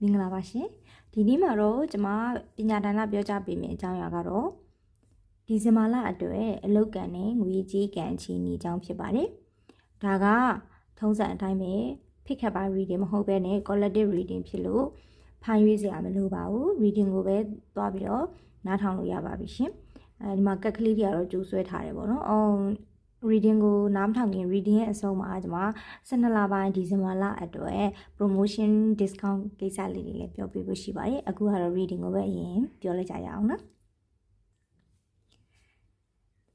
မင်္ဂလာပါရှင်ဒီနေ့မှာတော့ကျွန်မပညာဒါနပြောကြားပေးမယ့်အကြောင်းအရာကတော့ဒီဇင်ဘာလအတွက်အလုတ်ကန်နဲ့ငွေကြေးကန်ချီနီအကြောင်းဖြစ်ပါတယ်ဒါကထုံးစံအတိုင်းပဲဖိခက်ပါ reading မဟုတ်ဘဲနဲ့ collective reading ဖြစ်လို့ဖိုင်ရွေးစရာမလိုပါဘူး reading ကိုပဲသွားပြီးတော့နားထောင်လို့ရပါပြီရှင်အဲဒီမှာကက်ကလေးတွေကတော့ကျိုးဆွဲထားတယ်ပေါ့နော်အော် reading ကိုနားမထောင်ခင် reading ရဲ့အဆုံးမှာကျွန်မ12လပိုင်းဒီဇင်ဘာလအတွက် promotion discount ကိစ္စလေးတွေလည်းပြောပြဖို့ရှိပါတယ်အခုကတော့ reading ကိုပဲအရင်ပြောလိုက်ကြရအောင်နော်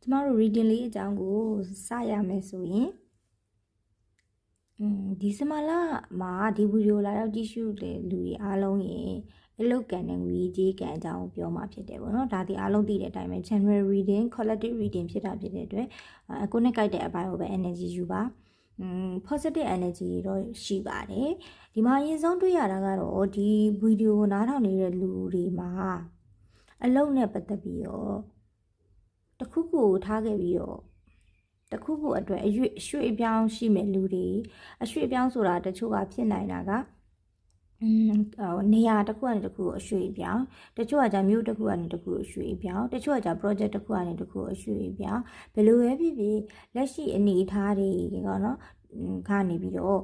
ကျမတို့ reading လေးအကြောင်းကိုစရမယ်ဆိုရင်อืมဒီဇင်ဘာလမှာဒီဗီဒီယိုလာရောက်ကြည့်ရှုတဲ့လူတွေအားလုံးရေ အလုတ်ကန်တဲ့ငွေကြေးကန်အကြောင်းပြောမှာဖြစ်တယ်ပေါ့နော်ဒါဒီအားလုံးသိတဲ့အတိုင်းပဲ general reading collective reading ဖြစ်တာဖြစ်တဲ့အတွက်အကိုနဲ့ကြိုက်တဲ့အပိုင်းကိုပဲ energy ယူပါอืม positive energy တွေတော့ရှိပါတယ်ဒီမှာအရင်ဆုံးတွေ့ရတာကတော့ဒီဗီဒီယိုကိုနားထောင်နေတဲ့လူတွေမှာအလုတ်နဲ့ပတ်သက်ပြီးတော့တခုခုကိုထားခဲ့ပြီးတော့တခုခုအတွက်အရွေ့ရွှေ့ပြောင်းရှိမဲ့လူတွေအရွှေ့ပြောင်းဆိုတာတချို့ကဖြစ်နိုင်တာက อืมဟိုနေရာတစ်ခုကနေတစ်ခုကိုအရွှေ့ပြောင်းတချို့ကじゃမြို့တစ်ခုကနေတစ်ခုကိုအရွှေ့ပြောင်းတချို့ကじゃ project တစ်ခုကနေတစ်ခုကိုအရွှေ့ပြောင်းဘယ်လိုပဲဖြစ်ဖြစ်လက်ရှိအနေအထားတွေကနော်ကနေပြီးတော့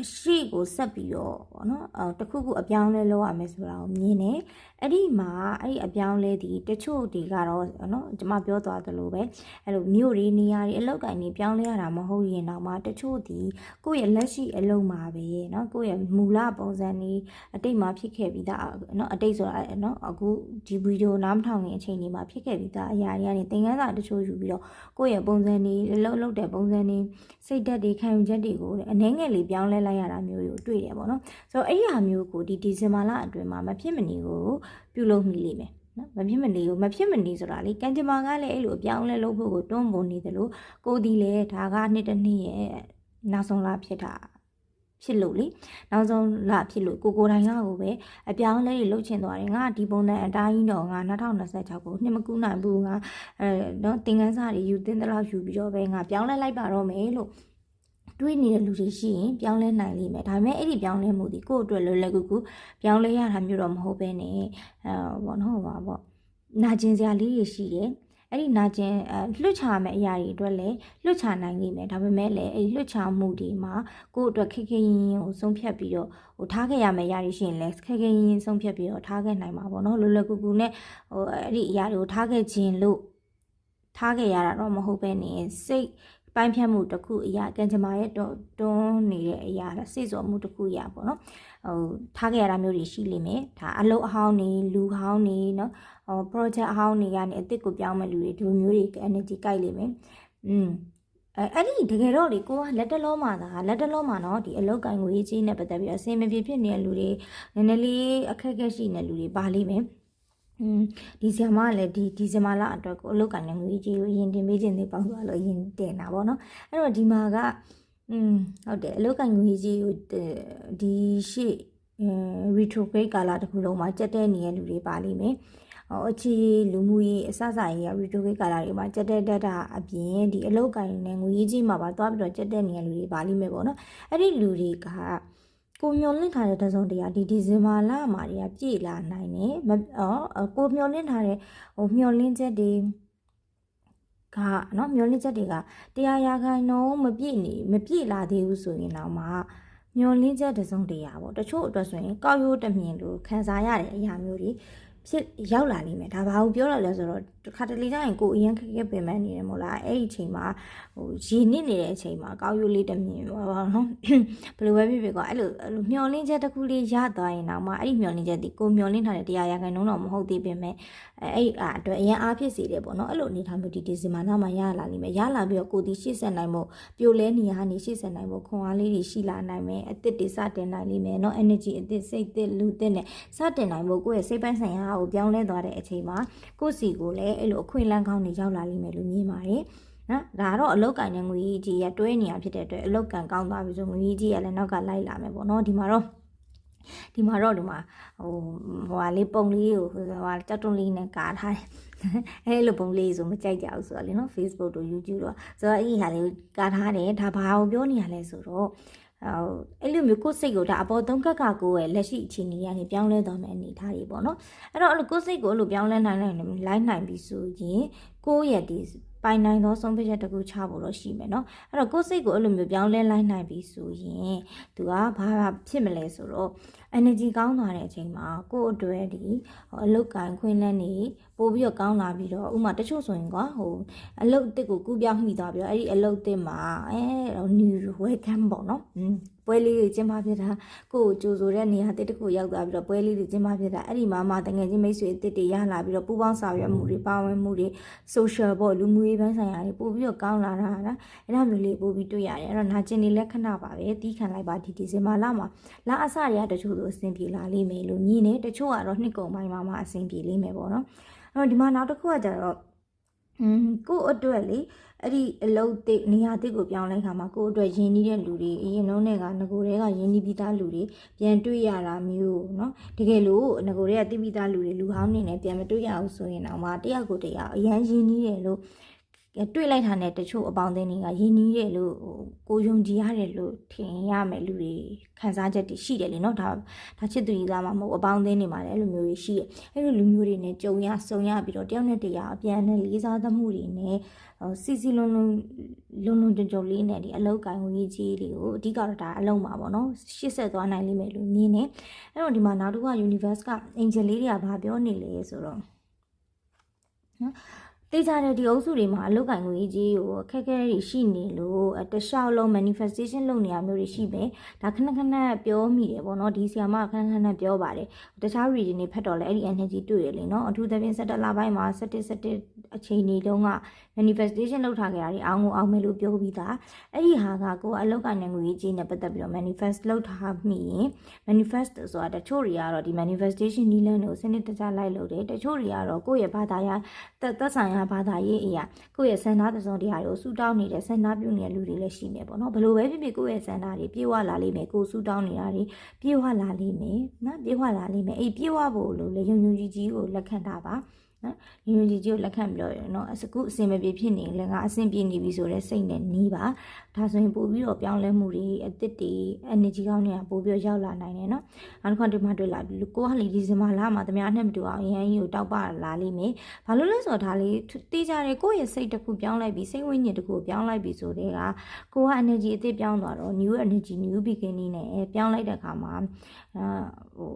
အရှိကိုဆက်ပြီးတော့ဗောနော်အဲတခုခုအပြောင်းလဲလုပ်ရမယ်ဆိုတာကိုမြင်တယ်အဲ့ဒီမှာအဲ့ဒီအပြောင်းလဲဒီတချို့ဒီကတော့နော်ကျွန်မပြောသွားသလိုပဲအဲ့လိုမြို့တွေနေရာတွေအလောက်ကင်တွေပြောင်းလဲရတာမဟုတ်ရင်တော့မှတချို့ဒီကိုယ့်ရဲ့လက်ရှိအလုံးမှာပဲနော်ကိုယ့်ရဲ့မူလပုံစံတွေအတိတ်မှာဖြစ်ခဲ့ပြီးသားနော်အတိတ်ဆိုတာနော်အခုဒီဗီဒီယိုနားမထောင်ခင်အချိန်တွေမှာဖြစ်ခဲ့ပြီးသားအရာတွေကနေသင်ခန်းစာတချို့ယူပြီးတော့ကိုယ့်ရဲ့ပုံစံတွေလှုပ်လှုပ်တဲ့ပုံစံတွေစိတ်ဓာတ်တွေခံယူချက်တွေကိုအနှဲငယ်လေးပြောင်းလဲလိုက်ရတာမျိုးကိုတွေ့တယ်ပေါ့နော်ဆိုတော့အဲ့ဒီဟာမျိုးကိုဒီဒီဇင်ဘာလအတွင်းမှာမဖြစ်မနေကိုပြုလုပ်မိလိမ့်မယ်နော်မဖြစ်မနေကိုမဖြစ်မနေဆိုတာလေကံကြမ္မာကလည်းအဲ့လိုအပြောင်းလဲလုပ်ဖို့ကိုတွန်းပုံနေတယ်လို့ကိုဒီလေဒါကနှစ်တစ်နှစ်ရဲ့နောက်ဆုံးလာဖြစ်တာဖြစ်လို့လေနောက်ဆုံးလာဖြစ်လို့ကိုကိုတိုင်းကကိုပဲအပြောင်းလဲတွေလုပ်ချင်သွားတယ်ငါဒီပုံစံအတိုင်းတော့ငါ2026ကိုနှစ်မကူးနိုင်ဘူးငါအဲတော့သင်ခန်းစာတွေယူသင်တဲ့လောက်ယူပြီးတော့ပဲငါပြောင်းလဲလိုက်ပါတော့မယ်လို့ တွေးနေတဲ့လူတွေရှိရင်ပြောင်းလဲနိုင်လိမ့်မယ်ဒါပေမဲ့အဲ့ဒီပြောင်းလဲမှုဒီကိုယ့်အတွက်လွယ်လွယ်ကူကူပြောင်းလဲရတာမျိုးတော့မဟုတ်ဘဲနဲ့အဲဘောနော်ဟိုပါပေါ့နာကျင်စရာလေးတွေရှိတယ်အဲ့ဒီနာကျင်အဲလွှတ်ချမဲ့အရာတွေအတွက်လည်းလွှတ်ချနိုင်လိမ့်မယ်ဒါပေမဲ့လည်းအဲ့ဒီလွှတ်ချမှုတွေမှာကိုယ့်အတွက်ခက်ခဲရင်ရင်ကိုဆုံးဖြတ်ပြီးတော့ဟိုထားခဲ့ရမယ့်အရာတွေရှိရင်လည်းခက်ခဲရင်ရင်ဆုံးဖြတ်ပြီးတော့ထားခဲ့နိုင်မှာပေါ့နော်လွယ်လွယ်ကူကူနဲ့ဟိုအဲ့ဒီအရာတွေကိုထားခဲ့ခြင်းလို့ထားခဲ့ရတာတော့မဟုတ်ပဲねစိတ် ပိုင်းဖြတ်မှုတစ်ခုအရာကံကြမ္မာရဲ့တွန်းနေတဲ့အရာစိတ်စော်မှုတစ်ခုအရာပေါ့နော်ဟိုထားခဲ့ရတာမျိုးတွေရှိလိမ့်မယ်ဒါအလုပ်အဟောင်းနေလူဟောင်းနေနော်ဟို project အဟောင်းတွေကနေအစ်စ်ကိုပြောင်းမဲ့လူတွေဒီလိုမျိုးတွေ energy ကြိုက်လိမ့်မယ်อืมအဲအဲ့ဒီတကယ်တော့လေကိုကလက်တလုံးမှာသာလက်တလုံးမှာเนาะဒီအလောက်ကင်ငွေကြီးနဲ့ပတ်သက်ပြီးအစင်မပြေဖြစ်နေတဲ့လူတွေနည်းနည်းလေးအခက်အခဲရှိနေတဲ့လူတွေပါလိမ့်မယ်อืม ဒီဇင်ဘာကလည်းဒီဒီဇင်ဘာလအတွက်ကိုအလုတ်ကန်တဲ့ငွေကြီးကိုအရင်တင်ပေးခြင်းတွေပေါင်းသွားလို့အရင်တင်တာပေါ့နော်အဲ့တော့ဒီမှာကอืมဟုတ်တယ်အလုတ်ကန်ငွေကြီးကိုဒီရှေ့အဲ retrograde ကာလတစ်ခုလုံးမှာကြက်တဲ့နေတဲ့လူတွေပါလိမ့်မယ်ဟောအခြေလူမှုရေးအစစရေးရ retrograde ကာလတွေမှာကြက်တဲ့ data အပြင်ဒီအလုတ်ကန်နဲ့ငွေကြီးမှာပါသွားပြီးတော့ကြက်တဲ့နေတဲ့လူတွေပါလိမ့်မယ်ပေါ့နော်အဲ့ဒီလူတွေက ကိုမျောလင့်ထားတဲ့တစုံတရာဒီဒီဇင်ဘာလမှာတွေကပြည့်လာနိုင်တယ်မအော်ကိုမျောလင့်ထားတဲ့ဟိုမျောလင့်ချက်တွေကနော်မျောလင့်ချက်တွေကတရားရာခိုင်နှုန်းမပြည့်နေမပြည့်လာသေးဘူးဆိုရင်တော့မှမျောလင့်ချက်တစုံတရာပေါ့တချို့အတွက်ဆိုရင်ကောက်ရိုးတမြင်လို့ခံစားရတဲ့အရာမျိုးတွေ ဖြစ်ရောက်လာလိမ့်မယ်ဒါဘာကိုပြောရလဲဆိုတော့တစ်ခါတလေကျရင်ကိုအရင်ခက်ခဲပင်ပန်းနေတယ်မို့လားအဲ့ဒီအချိန်မှာဟိုရေနစ်နေတဲ့အချိန်မှာကောက်ရိုးလေးတမြင်ပေါ့နော်ဘယ်လိုပဲဖြစ်ဖြစ်ကွာအဲ့လိုအဲ့လိုမျောလင်းချက်တစ်ခုလေးရသွားရင်တော့မှအဲ့ဒီမျောလင်းချက်ဒီကိုမျောလင်းထားတဲ့တရားရခိုင်နှုန်းတော့မဟုတ်သေးပေမဲ့အဲ့အဲ့အတွက်အရင်အားဖြစ်စေတယ်ပေါ့နော်အဲ့လိုအနေထားမျိုးဒီဒီဇင်ဘာနောက်မှာရလာလိမ့်မယ်ရလာပြီးတော့ကိုဒီရှေ့ဆက်နိုင်ဖို့ပြိုလဲနေရနေရှေ့ဆက်နိုင်ဖို့ခွန်အားလေးတွေရှိလာနိုင်မယ်အသစ်တွေစတင်နိုင်လိမ့်မယ်နော် energy အသစ်စိတ်သစ်လူသစ်နဲ့စတင်နိုင်ဖို့ကိုယ့်ရဲ့စိတ်ပိုင်းဆိုင်ရာကိုပြောင်းလဲသွားတဲ့အချိန်မှာကိုယ့်စီကိုလည်းအဲ့လိုအခွင့်အလမ်းကောင်းတွေရောက်လာလိမ့်မယ်လို့မြင်ပါတယ်နော်ဒါကတော့အလုတ်ကန်တဲ့ငွေကြီးရတွဲနေရဖြစ်တဲ့အတွက်အလုတ်ကန်ကောင်းသွားပြီဆိုငွေကြီးရလည်းနောက်ကလိုက်လာမယ်ပေါ့နော်ဒီမှာတော့ဒီမှာတော့ဒီမှာဟိုဟိုဟာလေးပုံလေးကိုဟိုဟာကြောက်တုံးလေးနဲ့ကာထားတယ်အဲလိုပုံလေးဆိုမကြိုက်ကြဘူးဆိုတော့လေနော် Facebook တို့ YouTube တို့ဆိုတော့အဲ့ဒီဟာလေးကာထားတယ်ဒါဘာကိုပြောနေရလဲဆိုတော့ ဟိုအဲ့လိုမျိုးကိုယ်စိတ်ကိုဒါအပေါ်သုံးကက်ကကိုယ်ရဲ့လက်ရှိအခြေအနေကနေပြောင်းလဲသွားမယ့်အနေအထားတွေပေါ့နော်အဲ့တော့အဲ့လိုကိုယ်စိတ်ကိုအဲ့လိုပြောင်းလဲနိုင်နိုင်လိုက်နိုင်ပြီဆိုရင်ကိုယ့်ရဲ့ဒီပိုင်နိုင်သောဆုံးဖြတ်ချက်တခုချဖို့တော့ရှိမယ်နော်အဲ့တော့ကိုယ်စိတ်ကိုအဲ့လိုမျိုးပြောင်းလဲလိုက်နိုင်ပြီဆိုရင်သူကဘာဖြစ်မလဲဆိုတော့ energy ကောင်းသွားတဲ့အချိန်မှာကိုယ့်အတွက်ဒီအလုတ်ကန်ခွင်းလန်းနေ ပို့ပြီးတော့ကောင်းလာပြီးတော့ဥမာတချို့ဆိုရင်ကွာဟိုအလုတ်တစ်ကိုကူးပြောင်းမိသွားပြီးတော့အဲ့ဒီအလုတ်တစ်မှာအဲ new welcome ပေါ့နော်อืมပွဲလေးတွေကျင်းပဖြစ်တာကိုယ့်ကိုကြိုဆိုတဲ့နေရာတစ်တစ်ခုရောက်သွားပြီးတော့ပွဲလေးတွေကျင်းပဖြစ်တာအဲ့ဒီမှာမှတကယ်ချင်းမိတ်ဆွေအစ်စ်တွေရလာပြီးတော့ပူးပေါင်းဆောင်ရွက်မှုတွေပါဝင်မှုတွေ social ပေါ့လူမှုရေးပိုင်းဆိုင်ရာတွေပို့ပြီးတော့ကောင်းလာတာလားအဲ့ဒါမျိုးလေးပို့ပြီးတွေ့ရတယ်အဲ့တော့နာကျင်နေလက်ခဏပါပဲတီးခံလိုက်ပါဒီဒီဇင်ဘာလမှာလာအစတွေကတချို့ဆိုအဆင်ပြေလာလိမ့်မယ်လို့မြင်နေတချို့ကတော့နှစ်ကုန်ပိုင်းမှာမှအဆင်ပြေလိမ့်မယ်ပေါ့နော်တော့ဒီမှာနောက်တစ်ခုကကြတော့อืมကို့အတွက်လေအဲ့ဒီအလုပ်တိနေရာတိကိုပြောင်းလိုက်ခါမှာကို့အတွက်ယဉ်နေတဲ့လူတွေအရင်လုံးတွေကငကိုတွေကယဉ်နေပြီးသားလူတွေပြန်တွေ့ရတာမျိုးเนาะတကယ်လို့ငကိုတွေကတိပြီးသားလူတွေလူဟောင်းနေနဲ့ပြန်မတွေ့ရအောင်ဆိုရင်တော့မှတယောက်ကိုတယောက်အရန်ယဉ်နေတယ်လို့ တွေ့လိုက်တာနဲ့တချို့အပေါင်းအသင်းတွေကယဉ်နီးတယ်လို့ကိုယုံကြည်ရတယ်လို့ထင်ရမယ်လူတွေခံစားချက်တွေရှိတယ်လေနော်ဒါဒါချစ်သူကြီးသားမှာမဟုတ်အပေါင်းအသင်းတွေမှာလည်းအဲ့လိုမျိုးတွေရှိတယ်အဲ့လိုလူမျိုးတွေနဲ့ကြုံရဆုံရပြီးတော့တယောက်နဲ့တယောက်အပြန်နဲ့လေးစားသမှုတွေနဲ့စီစီလုံးလုံးလုံးလုံးကြုံကြုံလေးနဲ့ဒီအလောက်ကင်ဝင်ကြီးလေးကိုအဓိကတော့ဒါအလုံးမှာပေါ့နော်ရှစ်ဆက်သွားနိုင်လိမ့်မယ်လို့မြင်နေအဲ့တော့ဒီမှာနောက်တစ်ခုက universe က angel လေးတွေကဘာပြောနေလဲဆိုတော့နော် တေးကြတဲ့ဒီအုပ်စုတွေမှာအလုတ်ကင်ငွေကြီးကိုအခက်အခဲတွေရှိနေလို့တခြားလုံး manifestation လုပ်နေရမျိုးတွေရှိပဲဒါခဏခဏပြောမိတယ်ပေါ့နော်ဒီဆီယာမခဏခဏပြောပါတယ်တခြား region တွေဖတ်တော့လဲအဲ့ဒီ energy တွေ့ရလေနော်အထူးသဖြင့်17လပိုင်းမှာ17 17အချိန်တွေတုန်းက manifestation လုပ်ထားကြတာတွေအောင်းကိုအောင်းမယ်လို့ပြောပြီးသားအဲ့ဒီဟာကကိုယ်အလုတ်ကင်ငွေကြီးနဲ့ပတ်သက်ပြီးတော့ manifest လုပ်ထားမိရင် manifest ဆိုတာတချို့တွေကတော့ဒီ manifestation နည်းလမ်းတွေကိုစနစ်တကျလိုက်လုပ်တယ်တချို့တွေကတော့ကိုယ့်ရဲ့ဘာသာရသက်ဆိုင်ရာဘာသာရေးအရာကိုယ့်ရဲ့စန္ဒသစုံတရားတွေကိုဆူတောင်းနေတဲ့စန္ဒပြုနေတဲ့လူတွေလည်းရှိနေပေါ့နော်ဘလို့ပဲဖြစ်ဖြစ်ကိုယ့်ရဲ့စန္ဒတွေပြေဝလာလိမ့်မယ်ကိုယ်ဆူတောင်းနေတာတွေပြေဝလာလိမ့်မယ်နော်ပြေဝလာလိမ့်မယ်အဲ့ပြေဝဖို့လို့လေယုံယုံကြည်ကြည်ကိုလက်ခံတာပါ နော်ညီညီကြီးကိုလက်ခံပြောရနော်အစကုအစင်မပြေဖြစ်နေလဲငါအစင်ပြေနေပြီဆိုတော့စိတ်နဲ့နီးပါဒါဆိုရင်ပို့ပြီးတော့ပြောင်းလဲမှုတွေအသစ်တွေ energy ကောင်းတွေကပို့ပြီးတော့ရောက်လာနိုင်တယ်နော်နောက်တစ်ခါဒီမှာတွေ့လာပြီကိုကလေဒီဇင်ဘာလမှာတမန်အနှက်မတူအောင်ရဟန်းကြီးကိုတောက်ပလာလိမ့်မယ်ဘာလို့လဲဆိုတော့ဒါလေးတေးကြတယ်ကိုယ့်ရဲ့စိတ်တစ်ခုပြောင်းလိုက်ပြီးစိတ်ဝိညာဉ်တစ်ခုပြောင်းလိုက်ပြီးဆိုတဲ့ကကိုက energy အသစ်ပြောင်းသွားတော့ new energy new beginning နဲ့ပြောင်းလိုက်တဲ့အခါမှာဟို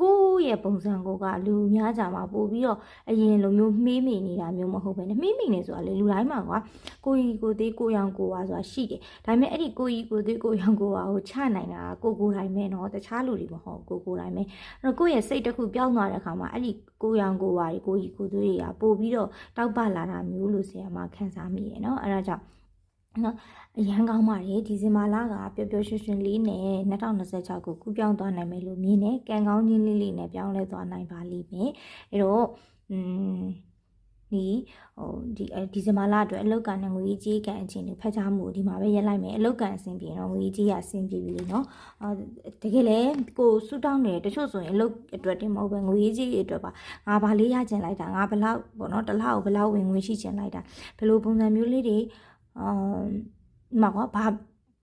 ကိုယ့်ရဲ့ပုံစံကိုကလူများကြမှာပို့ပြီးတော့အရင်လိုမျိုးမှီးမိနေတာမျိုးမဟုတ်ပဲနဲ့မှီးမိနေဆိုတာလေလူတိုင်းမှာကွာကိုကြီးကိုသေးကိုရောင်ကိုဝါဆိုတာရှိတယ်ဒါပေမဲ့အဲ့ဒီကိုကြီးကိုသေးကိုရောင်ကိုဝါကိုချနိုင်တာကိုကိုတိုင်းပဲနော်တခြားလူတွေမဟုတ်ကိုကိုတိုင်းပဲအဲ့တော့ကိုယ့်ရဲ့စိတ်တစ်ခုပြောင်းသွားတဲ့အခါမှာအဲ့ဒီကိုရောင်ကိုဝါတွေကိုကြီးကိုသေးတွေကပို့ပြီးတော့တောက်ပလာတာမျိုးလို့ဆရာမခန်းစားမိရယ်နော်အဲ့ဒါကြောင့် နော်အရန်ကောင်းပါတယ်ဒီဇင်ဘာလကပျော်ပျော်ရွှင်ရွှင်လေးနဲ့2026ကိုကူးပြောင်းသွားနိုင်မယ်လို့မြင်တယ်ကံကောင်းခြင်းလေးလေးနဲ့ပြောင်းလဲသွားနိုင်ပါလိမ့်မယ်အဲ့တော့อืมဒီဟိုဒီဒီဇင်ဘာလအတွက်အလုတ်ကန်နဲ့ငွေကြီးကန်အချင်းတွေဖတ်ကြားမှုဒီမှာပဲရက်လိုက်မယ်အလုတ်ကန်အဆင်ပြေတော့ငွေကြီးကအဆင်ပြေပြီလေနော်အာတကယ်လဲကိုဆူတောင်းတယ်တချို့ဆိုရင်အလုတ်အတွက်တင်မဟုတ်ပဲငွေကြီးအတွက်ပါငါဘာလေးရကျင်လိုက်တာငါဘလောက်ပေါ့နော်တစ်လောက်ဘလောက်ဝင်ငွေရှိကျင်လိုက်တာဘယ်လိုပုံစံမျိုးလေးတွေ အာမှာကဘာ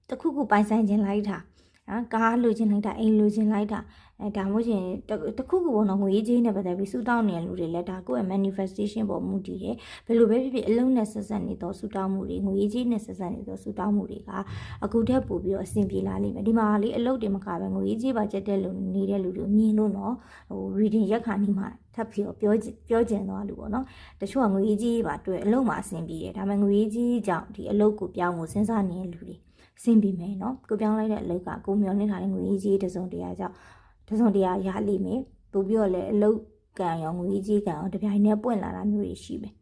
တခုခုပိုင်ဆိုင်ခြင်းလိုက်တာနော်ကားလိုချင်လိုက်တာအိမ်လိုချင်လိုက်တာ အဲဒါမှမဟုတ်ရင်တခုခုပေါ့နော်ငွေကြေးနဲ့ပတ်သက်ပြီးစူတောင်းနေတဲ့လူတွေလည်းဒါကိုယ့်ရဲ့ manifestation ပေါ်မူတည်တယ်ဘယ်လိုပဲဖြစ်ဖြစ်အလုံးနဲ့ဆက်ဆက်နေတော့စူတောင်းမှုတွေငွေကြေးနဲ့ဆက်ဆက်နေတော့စူတောင်းမှုတွေကအခုထက်ပိုပြီးတော့အဆင်ပြေလာလိမ့်မယ်ဒီမှာလေအလုပ်တွေမကပဲငွေကြေးပါချက်တဲ့လူနေတဲ့လူတွေမြင်လို့နော်ဟို reading ရက်ခါနေမှာထပ်ပြီးတော့ပြောပြောကျင်သွားလို့ပေါ့နော်တချို့ကငွေကြေးပါတွေ့အလုပ်မှာအဆင်ပြေတယ်ဒါပေမဲ့ငွေကြေးကြောင့်ဒီအလုပ်ကိုပြောင်းဖို့စဉ်းစားနေတဲ့လူတွေဆင်ပြီးမယ်နော်ကိုပြောင်းလိုက်တဲ့အလုပ်ကကိုမျောနေထားတဲ့ငွေကြီးတစုံတရာကြောင့် တစုံတရာရလိမ့်မယ်ပို့ပြီးတော့လည်းအလုပ်ကံရောငွေကြီးကံရောတပြိုင်တည်းပွင့်လာတာမျိုးတွေရှိမယ်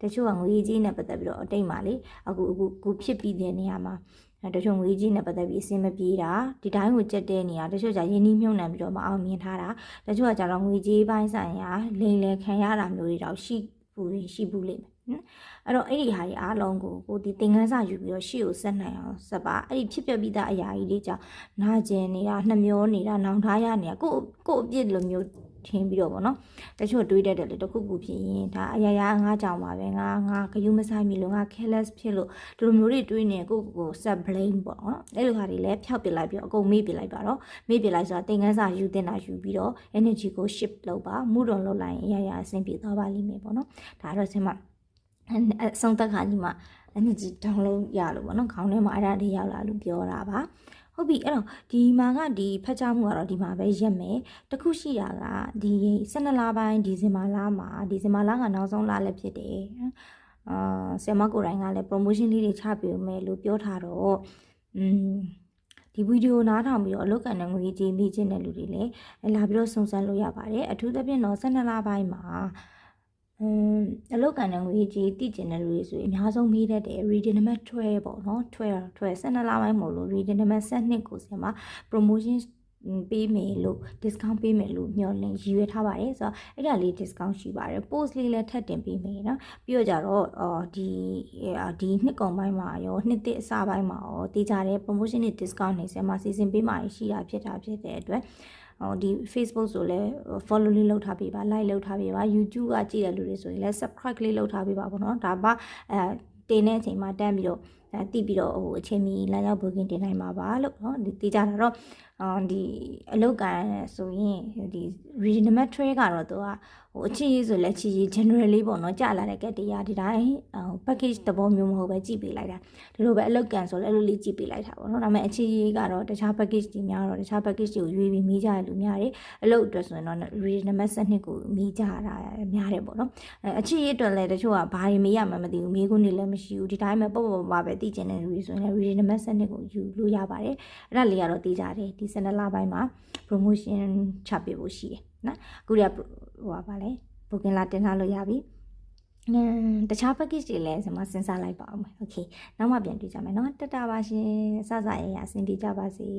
တချို့ကငွေကြီးနဲ့ပတ်သက်ပြီးတော့အတိတ်မှာလေအခုအခုခုဖြစ်ပြီးတဲ့နေရာမှာတချို့ငွေကြီးနဲ့ပတ်သက်ပြီးအဆင်မပြေတာဒီတိုင်းကိုကြက်တဲ့နေရာတချို့ကြရင်းနှီးမြုံနှံပြီးတော့မအောင်မြင်ထားတာတချို့ကကြတော့ငွေကြီးပိုင်းဆိုင်ရာလိမ်လည်ခံရတာမျိုးတွေတော့ရှိ ဘူးရှိဘူးလိမ့်မယ်နော်အဲ့တော့အဲ့ဒီဟာတွေအားလုံးကိုကိုဒီသင်ခန်းစာယူပြီးတော့ရှေ့ကိုဆက်နိုင်အောင်ဆက်ပါအဲ့ဒီဖြစ်ပျက်ပြီးသားအရာကြီးတွေကြောင့်နာကျင်နေတာနှမျောနေတာနောင်ထားရနေတာကိုကိုအပြစ်လိုမျိုး ထင်းပြီးတော့ဗောနော်တချို့တွေးတတ်တယ်လေတစ်ခုခုဖြစ်ရင်ဒါအရာရာငါကြောင်ပါပဲငါငါဂယုမဆိုင်မီလို့ငါ careless ဖြစ်လို့ဒီလိုမျိုးတွေတွေးနေကိုယ့်ကိုယ်ကို set blame ပေါ့နော်အဲ့လိုဟာတွေလည်းဖျောက်ပစ်လိုက်ပြီးတော့အကုန်မေ့ပစ်လိုက်ပါတော့မေ့ပစ်လိုက်ဆိုတာသင်ခန်းစာယူတင်တာယူပြီးတော့ energy ကို shift လုပ်ပါမှုတော်လုပ်လိုက်ရင်အရာရာအဆင်ပြေသွားပါလိမ့်မယ်ပေါ့နော်ဒါတော့ဆင်မအဆုံးသက်ခါကြီးမှာ energy download ရလို့ပေါ့နော်ခေါင်းထဲမှာအဲ့ဒါတွေရောက်လာလို့ပြောတာပါ ဟုတ်ပြီအဲ့တော့ဒီမှာကဒီဖက်ချမှုကတော့ဒီမှာပဲရက်မယ်တခုရှိတာကဒီ12လပိုင်းဒီဇင်ဘာလမှာဒီဇင်ဘာလကနောက်ဆုံးလလည်းဖြစ်တယ်အာဆရာမကိုရိုင်းကလည်း promotion လေးတွေချပေးမယ်လို့ပြောထားတော့อืมဒီဗီဒီယိုနားထောင်ပြီးတော့အလုတ်ကန်တဲ့ငွေကြေးမိခြင်းတဲ့လူတွေလည်းလာပြီးတော့စုံစမ်းလို့ရပါတယ်အထူးသဖြင့်တော့12လပိုင်းမှာ အလုတ်ကန်တဲ့ငွေကြီးတည်ကျင်တဲ့လူတွေဆိုရင်အများဆုံးမေးတတ်တယ် reading number 12ပေါ့နော်12 12 12လပိုင်းမို့လို့ reading number 7ကိုဆင်မှာ promotion ပေးမယ်လို့ discount ပေးမယ်လို့မျှော်လင့်ရည်ရွယ်ထားပါတယ်ဆိုတော့အဲ့ဒါလေး discount ရှိပါတယ် post လေးလည်းထပ်တင်ပေးမယ်နော်ပြီးတော့ကြတော့အော်ဒီဒီနှစ်ကုန်ပိုင်းမှာရောနှစ်သစ်အစပိုင်းမှာရောတည်ကြတဲ့ promotion နဲ့ discount နေဆင်မှာစီစဉ်ပေးမှာရှိတာဖြစ်တာဖြစ်တဲ့အတွက် ဟိုဒီ Facebook ဆိုလည်း follow လေးလုပ်ထားပေးပါ like လုပ်ထားပေးပါ YouTube ကကြည့်တဲ့လူတွေဆိုရင်လည်း subscribe လေးလုပ်ထားပေးပါပေါ့နော်ဒါမှအဲတင်တဲ့အချိန်မှာတန်းပြီးတော့အဲတိပြီးတော့ဟိုအချိန်မီလာရောက် booking တင်နိုင်မှာပါလို့နော်ဒီတိကြတာတော့ဒီအလုတ်ကန်ဆိုရင်ဒီ regional trade ကတော့သူကဟိုအချစ်ရေးဆိုလဲချစ်ရေး generally ပေါ့နော်ကြာလာတဲ့ကက်တရားဒီတိုင်းဟို package သဘောမျိုးမဟုတ်ပဲကြည့်ပေးလိုက်တာဒီလိုပဲအလုတ်ကန်ဆိုလဲအဲ့လိုလေးကြည့်ပေးလိုက်တာပေါ့နော်ဒါပေမဲ့အချစ်ရေးကတော့တခြား package တွေများတော့တခြား package တွေကိုရွေးပြီးမိကြရလူများတယ်အလုတ်အတွက်ဆိုရင်တော့ regional 12ကိုမိကြတာများတယ်ပေါ့နော်အချစ်ရေးအတွက်လည်းတချို့ကဘာတွေမေးရမှမသိဘူးမေးခွန်းတွေလည်းမရှိဘူးဒီတိုင်းပဲပေါ့ပေါ့ပါပဲသိကျင်တဲ့လူတွေဆိုရင်လည်း regional 12ကိုယူလို့ရပါတယ်အဲ့ဒါလေးကတော့သိကြတယ်ဒီ12လပိုင်းမှာ promotion ချပေးဖို့ရှိတယ်နော်အခုရဟိုပါလဲ booking လာတင်ထားလို့ရပြီအင်းတခြား package တွေလည်းကျွန်မစဉ်းစားလိုက်ပါအောင်မယ် okay နောက်မှပြန်တွေ့ကြမယ်เนาะတက်တာပါရှင်စစရရအဆင်ပြေကြပါစေ